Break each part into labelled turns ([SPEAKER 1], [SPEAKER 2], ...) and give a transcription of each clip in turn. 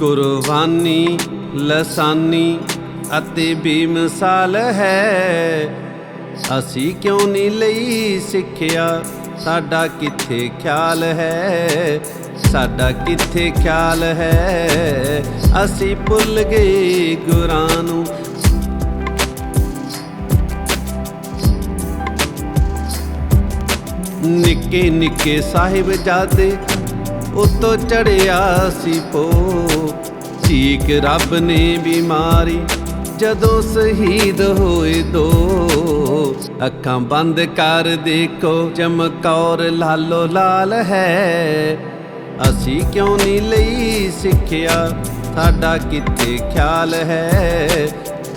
[SPEAKER 1] ਕੁਰਬਾਨੀ, ਲਸਾਨੀ ਅਤੇ ਬੇਮਿਸਾਲ ਹੈ। ਅਸੀਂ ਕਿਉਂ ਨਹੀਂ ਲਈ ਸਿੱਖਿਆ? ਸਾਡਾ ਕਿੱਥੇ ਖਿਆਲ ਹੈ? ਸਾਡਾ ਕਿੱਥੇ ਖਿਆਲ ਹੈ? ਅਸੀਂ ਭੁੱਲ ਗਏ ਗੁਰਾਂ ਨੂੰ। ਨਿੱਕੇ ਨਿੱਕੇ ਸਾਹਿਬ ਜਾਦੇ ਉਤੋਂ ਚੜਿਆ ਸੀ ਪੋ ਚੀਕ ਰੱਬ ਨੇ ਬਿਮਾਰੀ ਜਦੋਂ ਸ਼ਹੀਦ ਹੋਏ ਦੋ। ਅੱਖਾਂ ਬੰਦ ਕਰ ਦੇਖੋ, ਚਮਕੌਰ ਲਾਲੋ ਲਾਲ ਹੈ। ਅਸੀਂ ਕਿਉਂ ਨਹੀਂ ਲਈ ਸਿੱਖਿਆ? ਸਾਡਾ ਕਿੱਥੇ ਖਿਆਲ ਹੈ?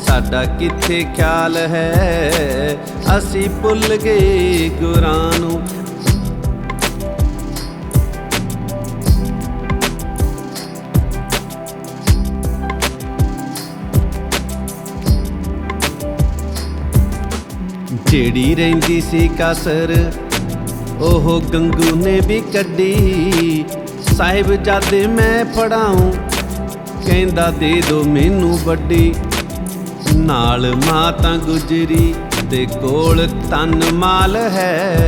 [SPEAKER 1] ਸਾਡਾ ਕਿੱਥੇ ਖਿਆਲ ਹੈ? ਅਸੀਂ ਭੁੱਲ ਗਏ ਗੁਰਾਂ ਨੂੰ ਜਿਹੜੀ ਰਹਿੰਦੀ ਸੀ ਕਸਰ, ਉਹ ਗੰਗੂ ਨੇ ਵੀ ਕੱਢੀ। ਸਾਹਿਬ ਜਾਦੇ ਮੈਂ ਪੜਾਉ ਕਹਿੰਦਾ ਦੇ ਦੋ ਮੈਨੂੰ ਵੱਡੀ। ਨਾਲ ਮਾਂ ਤਾਂ ਗੁਜਰੀ ਤੇ ਕੋਲ ਤਨ ਮਾਲ ਹੈ।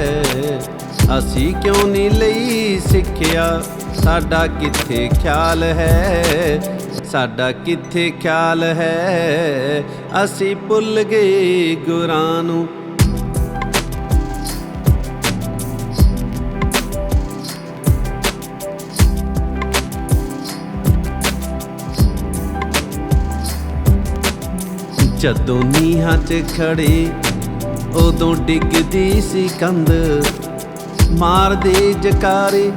[SPEAKER 1] ਅਸੀਂ ਕਿਉਂ ਨਹੀਂ ਲਈ ਸਿੱਖਿਆ? ਸਾਡਾ ਕਿੱਥੇ ਖਿਆਲ ਹੈ? ਸਾਡਾ ਕਿੱਥੇ ਖਿਆਲ ਹੈ? ਅਸੀਂ ਭੁੱਲ ਗਏ ਗੁਰਾਂ ਨੂੰ। ਜਦੋਂ ਨੀਹਾਂ 'ਚ ਖੜੇ ਉਦੋਂ ਡਿੱਗਦੀ ਸੀ ਕੰਧ। ਮਾਰਦੇ ਜਕਾਰੇ,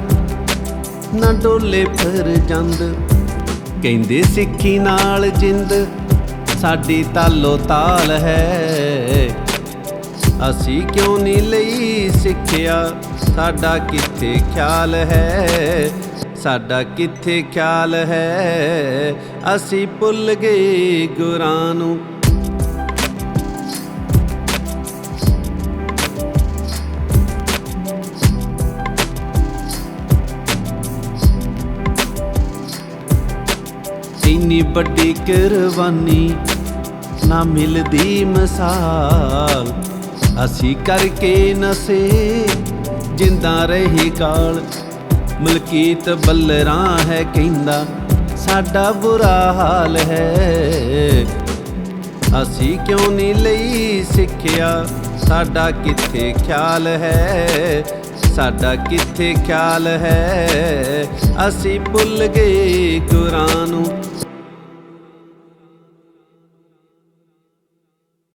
[SPEAKER 1] ਨਾ ਡੋਲੇ ਫਿਰ ਜੰਦ। ਕਹਿੰਦੇ ਸਿੱਖੀ ਨਾਲ ਜਿੰਦ, ਸਾਡੀ ਤਾਲੋ ਤਾਲ ਹੈ। ਅਸੀਂ ਕਿਉਂ ਨਹੀਂ ਲਈ ਸਿੱਖਿਆ? ਸਾਡਾ ਕਿੱਥੇ ਖਿਆਲ ਹੈ? ਸਾਡਾ ਕਿੱਥੇ ਖਿਆਲ ਹੈ? ਅਸੀਂ ਭੁੱਲ ਗਏ ਗੁਰਾਂ ਨੂੰ। ਇੰਨੀ ਵੱਡੀ ਕੁਰਬਾਨੀ ਨਾ ਮਿਲਦੀ ਮਿਸਾਲ। ਅਸੀਂ ਕਰਕੇ ਨਸੇ, ਜਿੰਦਾ ਰਹੀ ਕਾਲ। ਮਲਕੀਤ ਬੱਲਰਾਂ ਹੈ ਕਹਿੰਦਾ, ਸਾਡਾ ਬੁਰਾ ਹਾਲ ਹੈ। ਅਸੀਂ ਕਿਉਂ ਨਹੀਂ ਲਈ ਸਿੱਖਿਆ? ਸਾਡਾ ਕਿੱਥੇ ਖਿਆਲ ਹੈ? ਸਾਡਾ ਕਿੱਥੇ ਖਿਆਲ ਹੈ? ਅਸੀਂ ਭੁੱਲ ਗਏ ਗੁਰਾਂ ਨੂੰ।